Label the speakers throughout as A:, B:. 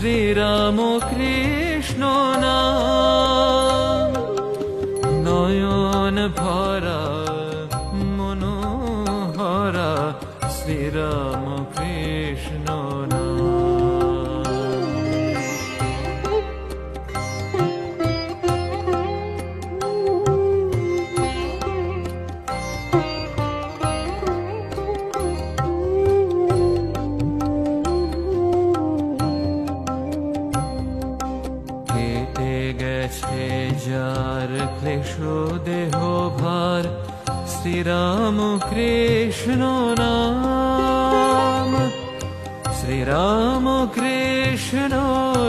A: শ্রীরাম কৃষ্ণ না নয়ন ভরা মনোহরা শ্রীরাম কৃষ্ণ নাম। গেছে যার ক্লেশ দেহ ভার। শ্রীরাম কৃষ্ণ নাম। শ্রীরাম কৃষ্ণ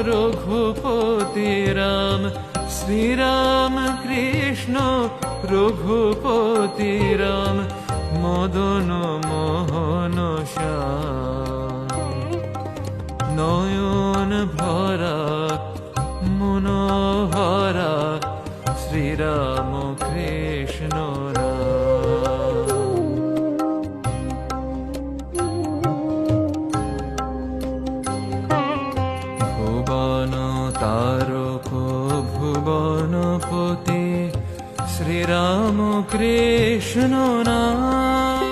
A: রঘুপতি রাম। শ্রীরাম কৃষ্ণ রঘুপতি রাম। মদন মোহন শ্যাম নয়ন ভরা কৃষ্ণ। ভুবন তারক ভুবনপতি শ্রীরাম কৃষ্ণ নাম